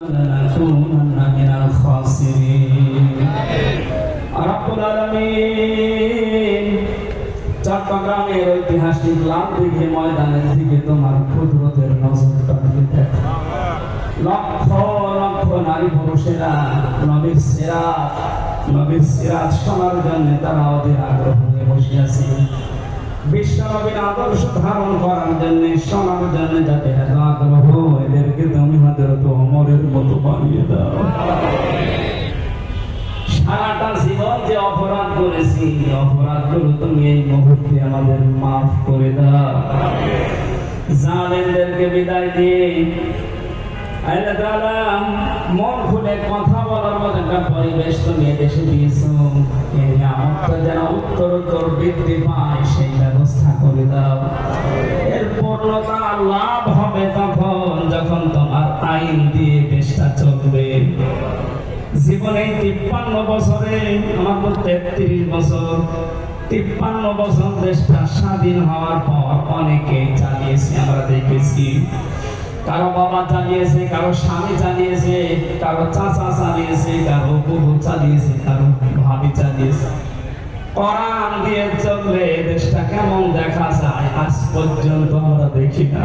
لنكونن من الخاسرين رب العالمين চট্টগ্রামের ঐতিহাসিক লালদিঘি ময়দানের দিকে তোমার কুদরতের নজরটা দিয়ে দেখো লক্ষ লক্ষ নারী পুরুষেরা নবীর সিরাত নবীর সিরাত শোনার জন্য তারা ওদের আগ্রহ নিয়ে বসে আছে বিশ্ব নবীর আদর্শ ধারণ করার জন্য, শোনার জন্য এত আগ্রহ, এদেরকে তুমি হাতের তো অমরের মতো বানিয়ে দাও। সারাটা জীবন যে অপরাধ করেছি অপরাধগুলো তুমি এই মুহূর্তে আমাদের মাফ করে দাও। জালেমদেরকে বিদায় দিয়ে আল্লাহ তাআলা মন খুলে কথা বলার মতো একটা পরিবেশ তুমি দেশে দিয়েছ। এই আমতটা যেন উত্তর উত্তর বৃদ্ধি পায়। আইন দিয়ে দেশটা চলবে। জীবনে তিপ্পান্ন বছরে, আমার তো তেত্রিশ বছর। তিপ্পান্ন বছর দেশটা স্বাধীন হওয়ার পর অনেকে চালিয়েছে আমরা দেখেছি। কারও বাবা চালিয়েছে কারও স্বামী চালিয়েছে কারও চাচা চালিয়েছে কারও বহু চালিয়েছে কারও ভাবি চালিয়েছে কোরআন দিয়ে চললে দেশটা কেমন দেখা যায়, আজ পর্যন্ত আমরা দেখি না।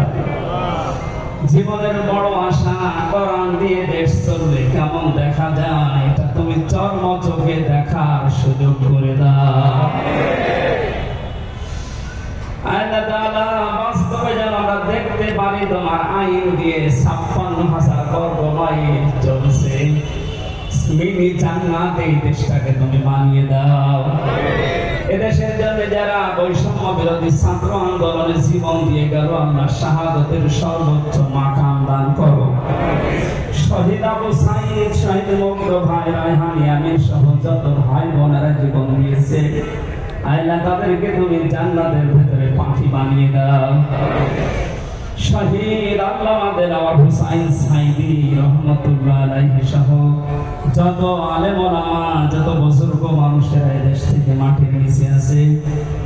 জীবনের বড় আশা কোরআন দিয়ে দেশ চললে কেমন দেখা যায়? এটা তুমি চর্ম চোখে দেখার সুযোগ করে দাও। আল্লাহ দেখতে পারি, তোমার আইন দিয়ে দেশটাকে তুমি বানিয়ে দাও। এদেশের জন্য যারা বৈষম্য বিরোধী ছাত্র আন্দোলনে জীবন দিয়ে গেল, আমরা শাহাদতের সর্বোচ্চ মাকাম দান করো শহীদ আবু সাইদ, শহীদ ভাই সহ যত ভাই বোনেরা জীবন দিয়েছে তাদেরকে তুমি জান্নাতের ভেতরে পাখি বানিয়ে দাও। শহীদ হুসাইন সাইদি রহমতুল্লাহ আলাইহি সহ, যত যত বুজুর্গ মানুষেরা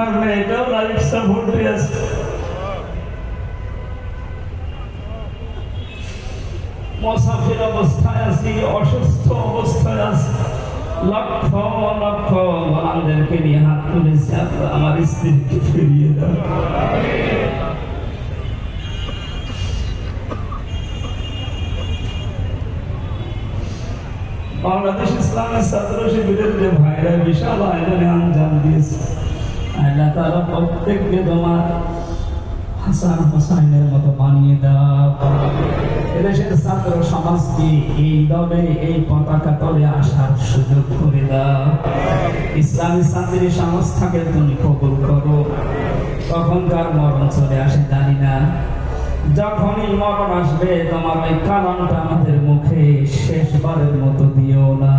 আমার মেয়েটাও লাইফ সাপোর্টে আছে। মসাফির অবস্থায় আছি, অসুস্থ অবস্থায় আছি। লক্ষ লক্ষ গোলামদেরকে নিয়ে হাত তুলেছে আমার স্ত্রীকে ফিরিয়ে দাও। বাংলাদেশ ইসলামের ছাত্র শিবিরের যে ভাইরা বিশাল আয়োজনে আঞ্জাম দিয়েছে। আল্লাহ তারা প্রত্যেককে তোমার হাসান হোসাইনের মতো বানিয়ে দাও। এদেশের ছাত্র সমাজকে এই দলে, এই পতাকা তলে আসার সুযোগ করে দাও। ইসলামী ছাত্রী সংস্থাকে তুমি কবুল করো। মরণ চলে আসে জানি না। যখনই মরণ আসবে, তোমার ওই কালামটা আমাদের মুখে শেষবারের মতো দিও না।